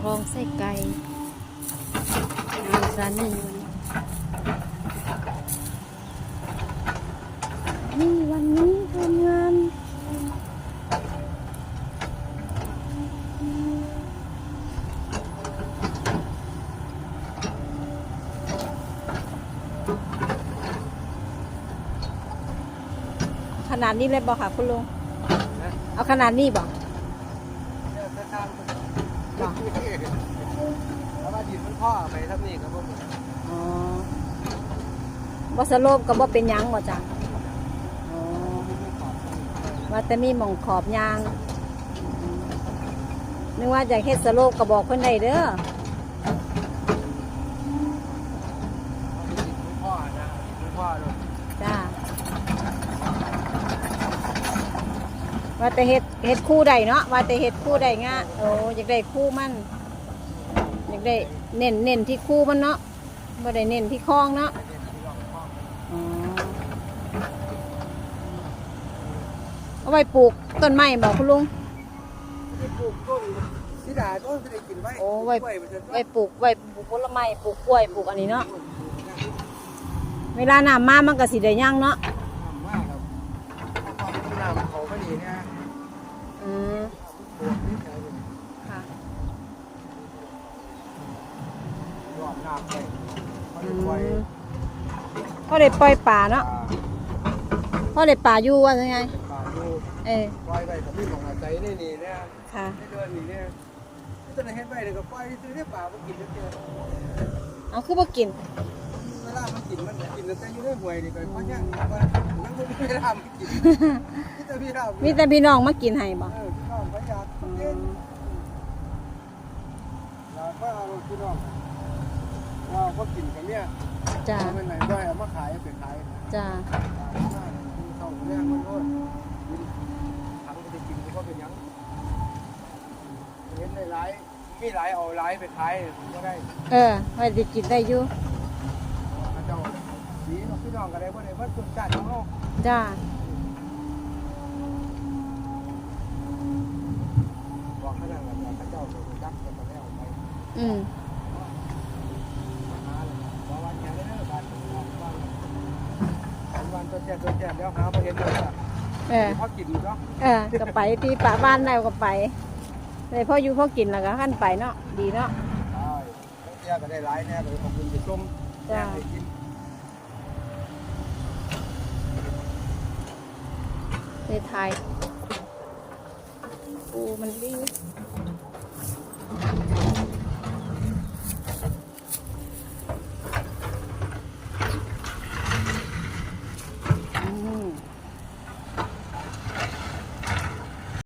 คลองไส้ไก่งานร้านนี้นี่วันนี้ทำงานขนาดนี้เลยบอกค่ะคุณลุง เอาขนาดนี้บอก บอกแล้วว่าดินมันพ่อไปทับนี่ครับผมอ๋อบ่สโลปก็บ่เป็นหยังบ่จ้ะอ๋อว่าแต่มีหม่องขอบยางนึกว่าอยากเฮ็ดสโลปก็บอกเพิ่นได้เด้อ ดินมันพ่อนะดินมันพ่อเลย จ้า ว่าแต่เฮ็ดเฮ็ดคู่ใดเนาะว่าแต่เฮ็ดคู่ใดงะโอ้อยากได้คู่มันอยากได้เน้นเน้นที่คู่มันเนาะบ่ได้เน้นที่คล้องเนาะอ๋อเอาไว้ปลูกต้นไม้บอกคุณลุง ที่ปลูกต้นสีดาต้นจะได้กินไว้โอ้ไว้ กล้วยมันจะไว้ปลูกไว้ปลูกผลไม้ปลูกกล้วยปลูกอันนี้เนาะ เวลาน้ำมามันก็สิได้ยั่งเนาะ ทำมากครับความต้นน้ำ เขาไม่ดีเนี่ยอืมปลูกที่ใช้เป็นค่ะ รอบน้ำไปเขาอืจะปล่อยมพ่อได้ปล่อยป่าปลาเนาะพ่อได้ป่าอยู่ว่าไงปลาดูเออปล่อยไปกับพี่ของอาศัยนี่นี่เนี่ยค่ะไม่เดินนี่เนี่ยที่ต้นเฮ็ดไว้เนี่ยก็ปล่อยซื้อได้ปลามากินเรื่อยๆเอาคือบ่กินเวลามันกินมัน กินแต่อยู่ในห่วยนี่ก็เพราะเนี่ยว่านั่งบ่มีเวลามันกินที่แต่พี่เรามีแต่พี่น้องมากินให้บ่เออพี่น้องพยากอืเล่นมอยากว่าเอาพี่น้องว่าพอกินกันเนี่ยจ้าเอาเป็นไหนด้อยเอามาขายเอาไปขายจ้าเข้าเรื่องมันโน่นกินถังไปกินก็เป็นยังเห็นหลายมีหลายเอาหลายไปขายก็ได้ เออไว้สิกินได้อยู่พระเจ้าสีพี่ น้องก็ได้บ่ได้ว่าสุดจัดของเฮาจ้าบอกขนาดนั้นพระเจ้าจะรู้จักจะไม่เอาไปอืมหาเลยบอกว่าแค่ได้บ้านวันวันตัวแจกตัวแจกแล้วหาบ่เห็นเลยอะเออ พอกินเนาะเออก็ไปที่ป่าบ้านได้ก็ไปเลยพ่ออยู่พ่อกินแล้วก็ขั้นไปเนาะดีเนาะ ใช่ทั้งเที่ยก็ได้หลายแน่เลยขอบคุณไปชมแจกไปกิน ในไทยปูมันดีเ